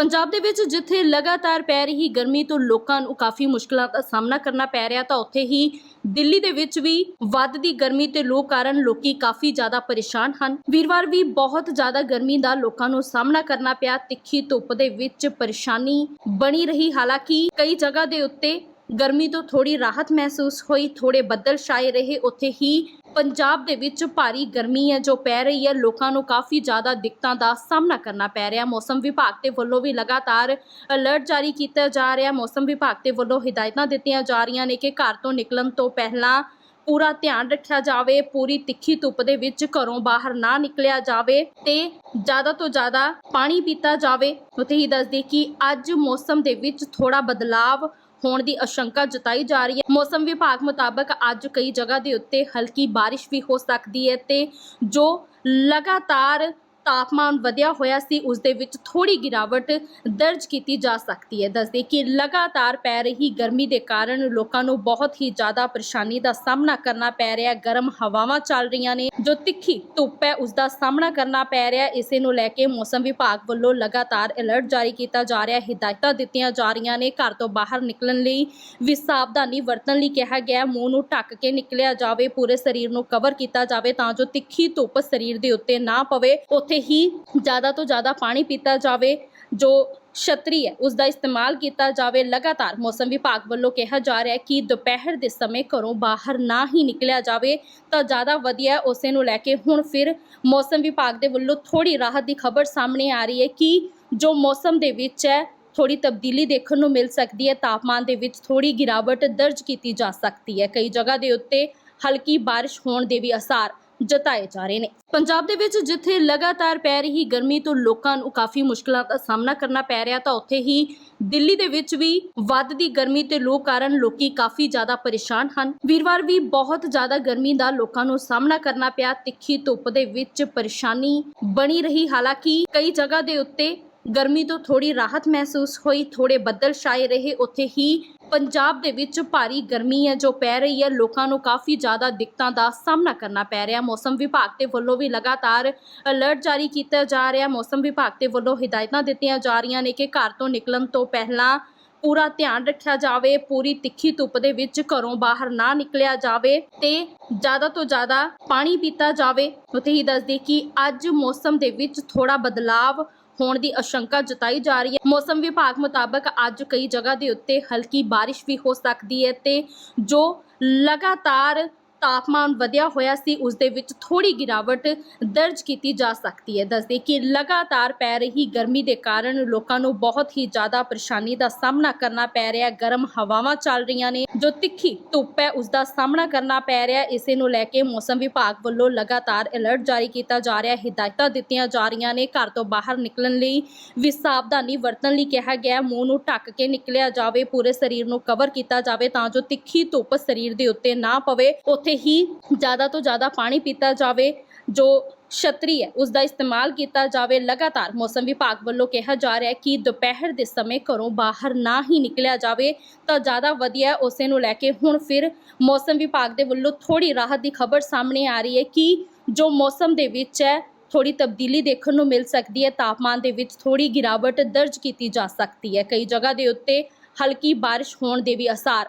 ਪੰਜਾਬ ਦੇ ਵਿੱਚ ਜਿੱਥੇ ਲਗਾਤਾਰ ਪੈ ਰਹੀ ਗਰਮੀ ਤੋਂ ਲੋਕਾਂ ਨੂੰ ਕਾਫੀ ਮੁਸ਼ਕਲਾਂ ਦਾ ਸਾਹਮਣਾ ਕਰਨਾ ਪੈ ਰਿਹਾ, ਤਾਂ ਉੱਥੇ ਹੀ ਦਿੱਲੀ ਦੇ ਵਿੱਚ ਵੀ ਵੱਧਦੀ ਗਰਮੀ ਤੇ ਲੋ ਕਾਰਨ ਲੋਕੀ ਕਾਫੀ ਜ਼ਿਆਦਾ ਪਰੇਸ਼ਾਨ ਹਨ। ਵੀਰਵਾਰ ਵੀ ਬਹੁਤ ਜ਼ਿਆਦਾ ਗਰਮੀ ਦਾ ਲੋਕਾਂ ਨੂੰ ਸਾਹਮਣਾ ਕਰਨਾ ਪਿਆ। ਤਿੱਖੀ ਧੁੱਪ ਦੇ ਵਿੱਚ ਪਰੇਸ਼ਾਨੀ ਬਣੀ ਰਹੀ। ਹਾਲਾਂਕਿ ਕਈ ਜਗ੍ਹਾ ਦੇ ਉੱਤੇ ਗਰਮੀ ਤੋਂ ਥੋੜੀ ਰਾਹਤ ਮਹਿਸੂਸ ਹੋਈ ਥੋੜੇ ਬੱਦਲ ਛਾਏ ਰਹੇ। ਉੱਥੇ ਹੀ ਪੰਜਾਬ ਦੇ ਵਿੱਚ ਭਾਰੀ ਗਰਮੀ ਹੈ, ਜੋ ਪੈ ਰਹੀ ਹੈ। ਲੋਕਾਂ ਨੂੰ ਕਾਫੀ ਜ਼ਿਆਦਾ ਦਿੱਕਤਾਂ ਦਾ ਸਾਹਮਣਾ ਕਰਨਾ ਪੈ ਰਿਹਾ। ਮੌਸਮ ਵਿਭਾਗ ਦੇ ਵੱਲੋਂ ਵੀ ਲਗਾਤਾਰ ਅਲਰਟ ਜਾਰੀ ਕੀਤਾ ਜਾ ਰਿਹਾ। ਮੌਸਮ ਵਿਭਾਗ ਦੇ ਵੱਲੋਂ ਹਦਾਇਤਾਂ ਦਿੱਤੀਆਂ ਜਾ ਰਹੀਆਂ ਨੇ ਕਿ ਘਰ ਤੋਂ ਨਿਕਲਣ ਤੋਂ ਪਹਿਲਾਂ ਪੂਰਾ ਧਿਆਨ ਰੱਖਿਆ ਜਾਵੇ। ਪੂਰੀ ਤਿੱਖੀ ਧੁੱਪ ਦੇ ਵਿੱਚ ਘਰੋਂ ਬਾਹਰ ਨਾ ਨਿਕਲਿਆ ਜਾਵੇ ਤੇ ਜ਼ਿਆਦਾ ਤੋਂ ਜ਼ਿਆਦਾ ਪਾਣੀ ਪੀਤਾ ਜਾਵੇ। ਉੱਥੇ ਹੀ ਦੱਸਦੇ ਕਿ ਅੱਜ ਮੌਸਮ ਦੇ ਵਿੱਚ ਥੋੜਾ ਬਦਲਾਵ ਹੋਣ ਦੀ ਆਸ਼ੰਕਾ ਜਤਾਈ ਜਾ ਰਹੀ ਹੈ। ਮੌਸਮ ਵਿਭਾਗ ਮੁਤਾਬਕ ਅੱਜ ਕਈ ਜਗ੍ਹਾ ਦੇ ਉੱਤੇ ਹਲਕੀ ਬਾਰਿਸ਼ ਵੀ ਹੋ ਸਕਦੀ ਹੈ ਤੇ ਜੋ ਲਗਾਤਾਰ ਤਾਪਮਾਨ ਵਧਿਆ ਹੋਇਆ ਸੀ, ਉਸ ਦੇ ਵਿੱਚ ਥੋੜੀ ਗਿਰਾਵਟ ਦਰਜ ਕੀਤੀ ਜਾ ਸਕਦੀ ਹੈ। ਦੱਸਦੇ ਕਿ ਲਗਾਤਾਰ ਪੈ ਰਹੀ ਗਰਮੀ ਦੇ ਕਾਰਨ ਲੋਕਾਂ ਨੂੰ ਬਹੁਤ ਹੀ ਜ਼ਿਆਦਾ ਪਰੇਸ਼ਾਨੀ ਦਾ ਸਾਹਮਣਾ ਕਰਨਾ ਪੈ ਰਿਹਾ। ਗਰਮ ਹਵਾਵਾਂ ਚੱਲ ਰਹੀਆਂ ਨੇ, ਜੋ ਤਿੱਖੀ ਧੁੱਪ ਹੈ ਉਸ ਦਾ ਸਾਹਮਣਾ ਕਰਨਾ ਪੈ ਰਿਹਾ। ਇਸੇ ਨੂੰ ਲੈ ਕੇ ਮੌਸਮ ਵਿਭਾਗ ਵੱਲੋਂ ਲਗਾਤਾਰ ਅਲਰਟ ਜਾਰੀ ਕੀਤਾ ਜਾ ਰਿਹਾ। ਹਿਦਾਇਤਾਂ ਦਿੱਤੀਆਂ ਜਾ ਰਹੀਆਂ ਨੇ। ਘਰ ਤੋਂ ਬਾਹਰ ਨਿਕਲਣ ਲਈ ਵੀ ਸਾਵਧਾਨੀ ਵਰਤਣ ਲਈ ਕਿਹਾ ਗਿਆ। ਮੂੰਹ ਨੂੰ ਢੱਕ ਕੇ ਨਿਕਲਿਆ ਜਾਵੇ, ਪੂਰੇ ਸਰੀਰ ਨੂੰ ਕਵਰ ਕੀਤਾ ਜਾਵੇ ਤਾਂ ਜੋ ਤਿੱਖੀ ਧੁੱਪ ਸਰੀਰ ਦੇ ਉੱਤੇ ਨਾ ਪਵੇ। ਉੱਥੇ ਹੀ ਜ਼ਿਆਦਾ ਤੋਂ ਜ਼ਿਆਦਾ ਪਾਣੀ ਪੀਤਾ ਜਾਵੇ, ਜੋ ਛਤਰੀ ਹੈ ਉਸ ਦਾ ਇਸਤੇਮਾਲ ਕੀਤਾ ਜਾਵੇ। ਲਗਾਤਾਰ ਮੌਸਮ ਵਿਭਾਗ ਵੱਲੋਂ ਕਿਹਾ ਜਾ ਰਿਹਾ ਹੈ ਕਿ ਦੁਪਹਿਰ ਦੇ ਸਮੇਂ ਘਰੋਂ ਬਾਹਰ ਨਾ ਹੀ ਨਿਕਲਿਆ ਜਾਵੇ, ਤਾਂ ਜ਼ਿਆਦਾ ਵਧੀਆ ਉਸੇ ਨੂੰ ਲੈ ਕੇ ਹੁਣ ਫਿਰ ਮੌਸਮ ਵਿਭਾਗ ਦੇ ਵੱਲੋਂ ਥੋੜੀ ਰਾਹਤ ਦੀ ਖਬਰ ਸਾਹਮਣੇ ਆ ਰਹੀ ਹੈ ਕਿ ਜੋ ਮੌਸਮ ਦੇ ਵਿੱਚ ਹੈ ਥੋੜੀ ਤਬਦੀਲੀ ਦੇਖਣ ਨੂੰ ਮਿਲ ਸਕਦੀ ਹੈ। ਤਾਪਮਾਨ ਦੇ ਵਿੱਚ ਥੋੜੀ ਗਿਰਾਵਟ ਦਰਜ ਕੀਤੀ ਜਾ ਸਕਦੀ ਹੈ। ਕਈ ਜਗ੍ਹਾ ਦੇ ਉੱਤੇ ਹਲਕੀ ਬਾਰਿਸ਼ ਹੋਣ ਦੇ ਵੀ ਅਸਾਰ ਜਤਾਏ ਜਾ ਰਹੇ ਨੇ। ਪੰਜਾਬ ਦੇ ਵਿੱਚ ਜਿੱਥੇ ਲਗਾਤਾਰ ਪੈ ਰਹੀ ਗਰਮੀ ਤੋਂ ਲੋਕਾਂ ਨੂੰ ਕਾਫੀ ਮੁਸ਼ਕਲਾਂ ਦਾ ਸਾਹਮਣਾ ਕਰਨਾ ਪੈ ਰਿਹਾ, ਤਾਂ ਉੱਥੇ ਹੀ ਦਿੱਲੀ ਦੇ ਵਿੱਚ ਵੀ ਵੱਧਦੀ ਗਰਮੀ ਤੇ ਲੋ ਕਾਰਨ ਲੋਕੀ ਕਾਫੀ ਜ਼ਿਆਦਾ ਪਰੇਸ਼ਾਨ ਹਨ। ਵੀਰਵਾਰ ਵੀ ਬਹੁਤ ਜ਼ਿਆਦਾ ਗਰਮੀ ਦਾ ਲੋਕਾਂ ਨੂੰ ਸਾਹਮਣਾ ਕਰਨਾ ਪਿਆ। ਤਿੱਖੀ ਧੁੱਪ ਦੇ ਵਿੱਚ ਪਰੇਸ਼ਾਨੀ ਬਣੀ ਰਹੀ। ਹਾਲਾਂਕਿ ਕਈ ਜਗ੍ਹਾ ਦੇ ਉੱਤੇ ਗਰਮੀ ਤੋਂ ਥੋੜੀ ਰਾਹਤ ਮਹਿਸੂਸ ਹੋਈ ਥੋੜੇ ਬੱਦਲ ਛਾਏ ਰਹੇ, ਉੱਥੇ ਹੀ ਪੰਜਾਬ ਦੇ ਵਿੱਚ ਭਾਰੀ ਗਰਮੀ ਹੈ ਜੋ ਪੈ ਰਹੀ ਹੈ। ਲੋਕਾਂ ਨੂੰ ਕਾਫੀ ਜ਼ਿਆਦਾ ਦਿੱਕਤਾਂ ਦਾ ਸਾਹਮਣਾ ਕਰਨਾ ਪੈ ਰਿਹਾ। ਮੌਸਮ ਵਿਭਾਗ ਦੇ ਵੱਲੋਂ ਵੀ ਲਗਾਤਾਰ ਅਲਰਟ ਜਾਰੀ ਕੀਤਾ ਜਾ ਰਿਹਾ। ਮੌਸਮ ਵਿਭਾਗ ਦੇ ਵੱਲੋਂ ਹਦਾਇਤਾਂ ਦਿੱਤੀਆਂ ਜਾ ਰਹੀਆਂ ਨੇ ਕਿ ਘਰ ਤੋਂ ਨਿਕਲਣ ਤੋਂ ਪਹਿਲਾਂ ਪੂਰਾ ਧਿਆਨ ਰੱਖਿਆ ਜਾਵੇ। ਪੂਰੀ ਤਿੱਖੀ ਧੁੱਪ ਦੇ ਵਿੱਚ ਘਰੋਂ ਬਾਹਰ ਨਾ ਨਿਕਲਿਆ ਜਾਵੇ ਤੇ ਜ਼ਿਆਦਾ ਤੋਂ ਜ਼ਿਆਦਾ ਪਾਣੀ ਪੀਤਾ ਜਾਵੇ। ਉੱਥੇ ਹੀ ਦੱਸਦੇ ਕਿ ਅੱਜ ਮੌਸਮ ਦੇ ਵਿੱਚ ਥੋੜਾ ਬਦਲਾਵ ਹੋਣ ਦੀ ਆਸ਼ੰਕਾ ਜਤਾਈ ਜਾ ਰਹੀ ਹੈ। ਮੌਸਮ ਵਿਭਾਗ ਮੁਤਾਬਕ ਅੱਜ ਕਈ ਜਗ੍ਹਾ ਦੇ ਉੱਤੇ ਹਲਕੀ ਬਾਰਿਸ਼ ਵੀ ਹੋ ਸਕਦੀ ਹੈ ਤੇ ਜੋ ਲਗਾਤਾਰ ਤਾਪਮਾਨ ਵਧਿਆ ਹੋਇਆ ਸੀ, ਉਸ ਦੇ ਵਿੱਚ ਥੋੜੀ ਗਿਰਾਵਟ ਦਰਜ ਕੀਤੀ ਜਾ ਸਕਦੀ ਹੈ। ਦੱਸਦੇ ਕਿ ਲਗਾਤਾਰ ਪੈ ਰਹੀ ਗਰਮੀ ਦੇ ਕਾਰਨ ਲੋਕਾਂ ਨੂੰ ਬਹੁਤ ਹੀ ਜ਼ਿਆਦਾ ਪਰੇਸ਼ਾਨੀ ਦਾ ਸਾਹਮਣਾ ਕਰਨਾ ਪੈ ਰਿਹਾ ਗਰਮ ਹਵਾਵਾਂ ਚੱਲ ਰਹੀਆਂ ਨੇ, ਜੋ ਤਿੱਖੀ ਧੁੱਪ ਹੈ, ਉਸ ਦਾ ਸਾਹਮਣਾ ਕਰਨਾ ਪੈ ਰਿਹਾ ਇਸੇ ਨੂੰ ਲੈ ਕੇ ਮੌਸਮ ਵਿਭਾਗ ਵੱਲੋਂ ਲਗਾਤਾਰ ਅਲਰਟ ਜਾਰੀ ਕੀਤਾ ਜਾ ਰਿਹਾ ਹਿਦਾਇਤਾਂ ਦਿੱਤੀਆਂ ਜਾ ਰਹੀਆਂ ਨੇ, ਘਰ ਤੋਂ ਬਾਹਰ ਨਿਕਲਣ ਲਈ ਵੀ ਸਾਵਧਾਨੀ ਵਰਤਣ ਲਈ ਕਿਹਾ ਗਿਆ ਮੂੰਹ ਨੂੰ ਢੱਕ ਕੇ ਨਿਕਲਿਆ ਜਾਵੇ, ਪੂਰੇ ਸਰੀਰ ਨੂੰ ਕਵਰ ਕੀਤਾ ਜਾਵੇ ਤਾਂ ਜੋ ਤਿੱਖੀ ਧੁੱਪ ਸਰੀਰ ਦੇ ਉੱਤੇ ਨਾ ਪਵੇ। ਉੱਥੇ ਹੀ ਜ਼ਿਆਦਾ ਤੋਂ ਜ਼ਿਆਦਾ ਪਾਣੀ ਪੀਤਾ ਜਾਵੇ, ਜੋ ਛਤਰੀ ਹੈ ਉਸ ਦਾ ਇਸਤੇਮਾਲ ਕੀਤਾ ਜਾਵੇ। ਲਗਾਤਾਰ ਮੌਸਮ ਵਿਭਾਗ ਵੱਲੋਂ ਕਿਹਾ ਜਾ ਰਿਹਾ ਹੈ ਕਿ ਦੁਪਹਿਰ ਦੇ ਸਮੇਂ ਘਰੋਂ ਬਾਹਰ ਨਾ ਹੀ ਨਿਕਲਿਆ ਜਾਵੇ, ਤਾਂ ਜ਼ਿਆਦਾ ਵਧੀਆ ਉਸੇ ਨੂੰ ਲੈ ਕੇ ਹੁਣ ਫਿਰ ਮੌਸਮ ਵਿਭਾਗ ਦੇ ਵੱਲੋਂ ਥੋੜੀ ਰਾਹਤ ਦੀ ਖਬਰ ਸਾਹਮਣੇ ਆ ਰਹੀ ਹੈ ਕਿ ਜੋ ਮੌਸਮ ਦੇ ਵਿੱਚ ਹੈ ਥੋੜੀ ਤਬਦੀਲੀ ਦੇਖਣ ਨੂੰ ਮਿਲ ਸਕਦੀ ਹੈ। ਤਾਪਮਾਨ ਦੇ ਵਿੱਚ ਥੋੜੀ ਗਿਰਾਵਟ ਦਰਜ ਕੀਤੀ ਜਾ ਸਕਦੀ ਹੈ। ਕਈ ਜਗ੍ਹਾ ਦੇ ਉੱਤੇ ਹਲਕੀ ਬਾਰਿਸ਼ ਹੋਣ ਦੇ ਵੀ ਅਸਾਰ